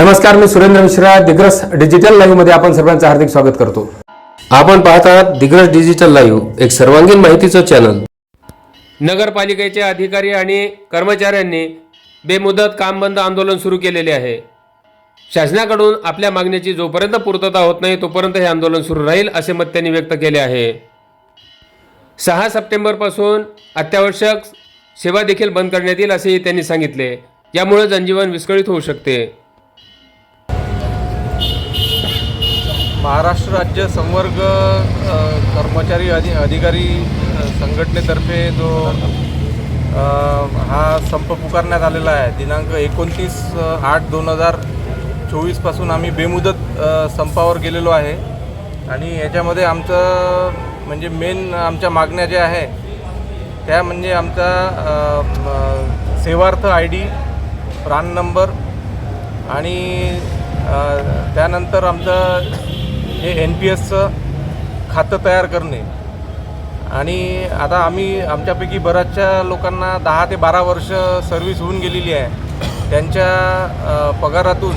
नमस्कार मी सुरेंद्र मिश्रा दिग्रस डिजिटल लाईव्हमध्ये आपण सर्वांचं हार्दिक स्वागत करतो. आपण पाहत आहात दिग्रस डिजिटल लाईव्ह एक सर्वांगीण माहितीचं चॅनल नगरपालिकेचे अधिकारी आणि कर्मचाऱ्यांनी बेमुदत काम बंद आंदोलन सुरू केलेले आहे. शासनाकडून आपल्या मागण्याची जोपर्यंत पूर्तता होत नाही तोपर्यंत हे आंदोलन सुरू राहील असे मत त्यांनी व्यक्त केले आहे. सहा सप्टेंबरपासून अत्यावश्यक सेवा देखील बंद करण्यात येईल असेही त्यांनी सांगितले. यामुळे जनजीवन विस्कळीत होऊ शकते. महाराष्ट्र राज्य संवर्ग कर्मचारी अधि अधिकारी संघटनेतर्फे जो हा संप पुकारण्यात आलेला आहे. दिनांक एकोणतीस आठ दोन हजार चोवीसपासून आम्ही बेमुदत संपावर गेलेलो आहे. आणि याच्यामध्ये आमचं म्हणजे मेन आमच्या मागण्या ज्या आहे त्या म्हणजे आमचा Sevaarth I D PRAN number आणि त्यानंतर आमचं हे एन पी एसचं खातं तयार करणे. आणि आता आम्ही आमच्यापैकी बऱ्याचशा लोकांना दहा ते बारा वर्ष सर्व्हिस होऊन गेलेली आहे. त्यांच्या पगारातून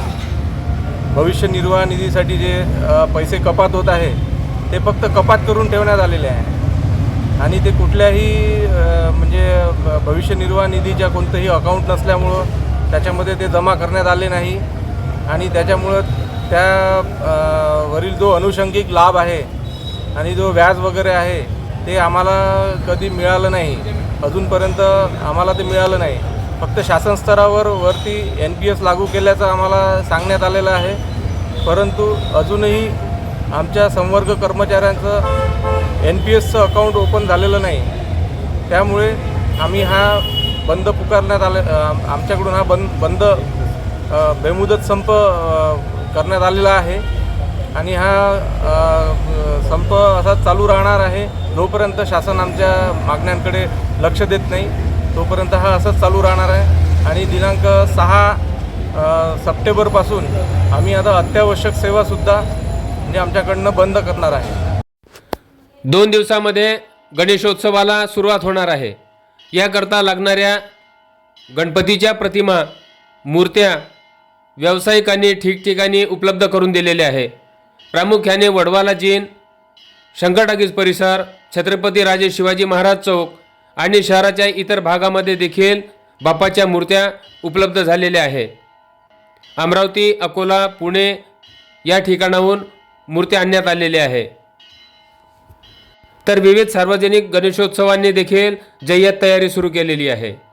भविष्य निर्वाह निधीसाठी जे पैसे कपात होत आहे ते फक्त कपात करून ठेवण्यात आलेले आहे. आणि ते कुठल्याही म्हणजे भविष्य निर्वाह निधीच्या कोणतंही अकाउंट नसल्यामुळं त्याच्यामध्ये ते जमा करण्यात आले नाही. आणि त्याच्यामुळं त्या वरील जो अनुषंगिक लाभ आहे आणि जो व्याज वगैरे आहे ते आम्हाला कधी मिळालं नाही. अजूनपर्यंत आम्हाला ते मिळालं नाही. फक्त शासन स्तरावर वरती एन पी एस लागू केल्याचं आम्हाला सांगण्यात आलेलं आहे. परंतु अजूनही आमच्या संवर्ग कर्मचाऱ्यांचं एन पी एसचं अकाउंट ओपन झालेलं नाही. त्यामुळे आम्ही हा बंद पुकारण्यात आले आमच्याकडून हा बंद बंद बेमुदत संप करण्यात आलेला आहे. आणि हा संप असा चालू राहणार आहे. जोपर्यंत शासन आमच्या मागण्यांकडे लक्ष देत नाही. तोपर्यंत हा असंच चालू राहणार आहे. आणि दिनांक सहा सप्टेंबरपासून आम्ही आता अत्यावश्यक सेवासुद्धा म्हणजे आमच्याकडनं बंद करणार आहे. दोन दिवसामध्ये गणेशोत्सवाला सुरुवात होणार आहे. याकरता लागणाऱ्या गणपतीच्या प्रतिमा मूर्त्या व्यावसायिकांनी ठिकठिकाणी उपलब्ध करून दिलेले आहे. प्रामुख्याने वडवाला जीन शंकरटाकीज परिसर छत्रपती राजे शिवाजी महाराज चौक आणि शहराच्या इतर भागामध्ये देखील बाप्पाच्या मूर्त्या उपलब्ध झालेल्या आहे. अमरावती अकोला पुणे या ठिकाणाहून मूर्त्या आणण्यात आलेल्या आहे. तर विविध सार्वजनिक गणेशोत्सवांनी देखील जय्यत तयारी सुरू केलेली आहे.